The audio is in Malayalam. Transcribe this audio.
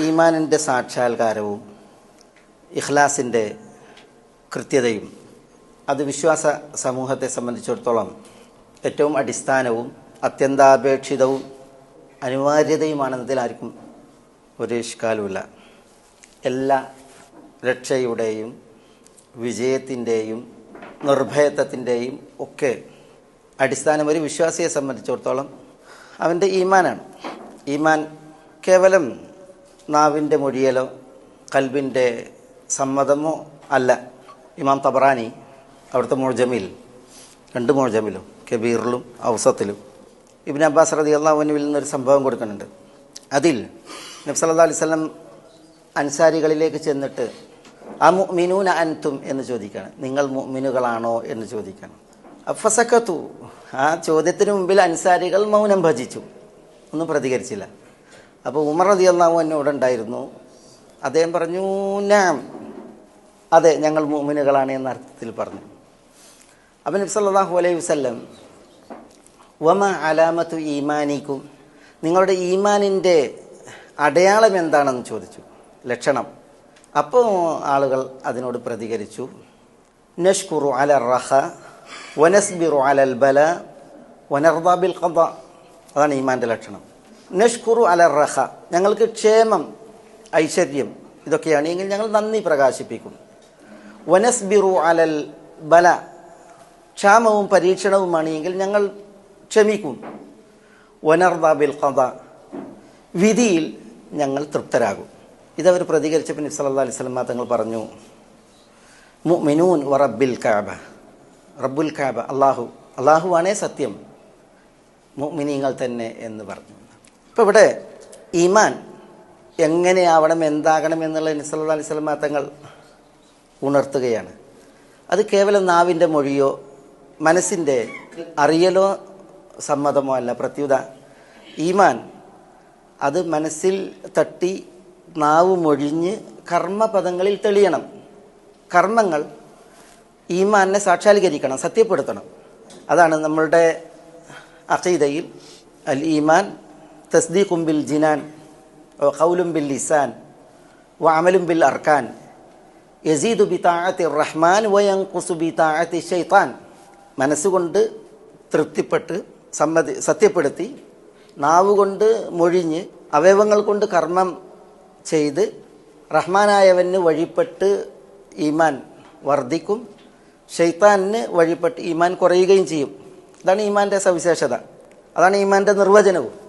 ഈമാനിന്റെ സാക്ഷാത്കാരവും ഇഖ്ലാസിന്റെ കൃത്യതയും അത് വിശ്വാസ സമൂഹത്തെ സംബന്ധിച്ചിടത്തോളം ഏറ്റവും അടിസ്ഥാനവും അത്യന്താപേക്ഷിതവും അനിവാര്യതയുമാണെന്നതിൽ ആർക്കും ഒരു ഇഷ്കാലുമില്ല. എല്ലാ രക്ഷയുടെയും വിജയത്തിന്റെയും നിർഭയത്വത്തിന്റെയും ഒക്കെ അടിസ്ഥാനം ഒരു വിശ്വാസിയെ സംബന്ധിച്ചിടത്തോളം അവന്റെ ഈമാനാണ്. ഈമാൻ കേവലം നാവിന്റെ മൊഴിയലോ കൽബിന്റെ സമ്മതമോ അല്ല. ഇമാം തബറാനി അവിടുത്തെ മോജമിൽ രണ്ട് മോജമിലും കബീറിലും ഔസത്തിലും. ഇബിൻ അബ്ബാസ് റതി അള്ളാഹുവിനുവിൽ നിന്നൊരു സംഭവം കൊടുക്കുന്നുണ്ട്. അതിൽ നബ്സല്ലാ അലിസ്ലം അൻസാരികളിലേക്ക് ചെന്നിട്ട് ആ മിനൂന അൻതും എന്ന് ചോദിക്കുകയാണ്. നിങ്ങൾ മിനുകളാണോ എന്ന് ചോദിക്കണം അഫസക്കത്തു ആ ചോദ്യത്തിന് മുമ്പിൽ അൻസാരികൾ മൗനം ഭജിച്ചു. ഒന്നും പ്രതികരിച്ചില്ല. അപ്പോൾ ഉമർ റതി അള്ളാഹു എന്നോട് ഉണ്ടായിരുന്നു. അദ്ദേഹം പറഞ്ഞു നാം അതെ ഞങ്ങൾ മുഅ്മിനുകളാണ് എന്ന അർത്ഥത്തിൽ പറഞ്ഞു. അപ്പം നബി സല്ലല്ലാഹു അലൈഹി വസ്ലം വമ അലാമത്തു ഈമാനിക്കും? നിങ്ങളുടെ ഈമാനിന്റെ അടയാളം എന്താണെന്ന് ചോദിച്ചു. ലക്ഷണം. അപ്പോൾ ആളുകൾ അതിനോട് പ്രതികരിച്ചു. നഷ്കുറു അല റഹ വനസ്ബിറു അലൽ ബല വനർദാബിൽ ഖദ. അതാണ് ഈമാന്റെ ലക്ഷണം. നഷ്കുറു അല റഹ. ഞങ്ങൾക്ക് ക്ഷേമം ഐശ്വര്യം ഇതൊക്കെയാണ്. എങ്കിൽ ഞങ്ങൾ നന്ദി പ്രകാശിപ്പിക്കും. വനസ്ബിറു അലൽ ബല. ക്ഷാമവും പരീക്ഷണവുമാണ്. എങ്കിൽ ഞങ്ങൾ ക്ഷമിക്കും. വനർദാബിൽ കഥ വിധിയിൽ ഞങ്ങൾ തൃപ്തരാകും. ഇതവർ പ്രതികരിച്ച പിന്നെ സല്ലല്ലാഹു അലൈഹി വസല്ലം തങ്ങൾ പറഞ്ഞു മുഅ്മിനൂൻ വ റബ്ബിൽ കാബ. റബ്ബുൽ കാബ അള്ളാഹു അള്ളാഹുവാണേ സത്യം. മുഅ്മിനീങ്ങൾ തന്നെ എന്ന് പറഞ്ഞു. ഇപ്പോൾ ഇവിടെ ഈമാൻ എങ്ങനെയാവണം എന്താകണം എന്നുള്ള അലൈഹി വസല്ലം തങ്ങൾ ഉണർത്തുകയാണ്. അത് കേവലം നാവിന്റെ മൊഴിയോ മനസ്സിന്റെ അറിയലോ സമ്മതമോ അല്ല. പ്രത്യുത ഈമാൻ അത് മനസ്സിൽ തട്ടി നാവ് മൊഴിഞ്ഞ് കർമ്മപദങ്ങളിൽ തെളിയണം. കർമ്മങ്ങൾ ഈമാനെ സാക്ഷാത്കരിക്കണം സത്യപ്പെടുത്തണം. അതാണ് നമ്മളുടെ അഖീദയിൽ അൽ ഈമാൻ തസ്ദീഖും ബിൽ ജിനാൻ ഖൗലും ബിൽ ലിസാൻ വ അമലും ബിൽ അർക്കാൻ. യസീദു ബി താഴത്തി റഹ്മാൻ വയങ്കുസു ബി താഴത്തി ഷെയ്ത്താൻ മനസ്സുകൊണ്ട് തൃപ്തിപ്പെട്ട് സമ്മതി സത്യപ്പെടുത്തി നാവുകൊണ്ട് മൊഴിഞ്ഞ് അവയവങ്ങൾ കൊണ്ട് കർമ്മം ചെയ്ത് റഹ്മാനായവന് വഴിപ്പെട്ട് ഈമാൻ വർദ്ധിക്കും ഷെയ്ത്താനിന് വഴിപ്പെട്ട് ഈമാൻ കുറയുകയും ചെയ്യും. അതാണ് ഈമാന്റെ സവിശേഷത. അതാണ് ഈമാന്റെ നിർവചനവും.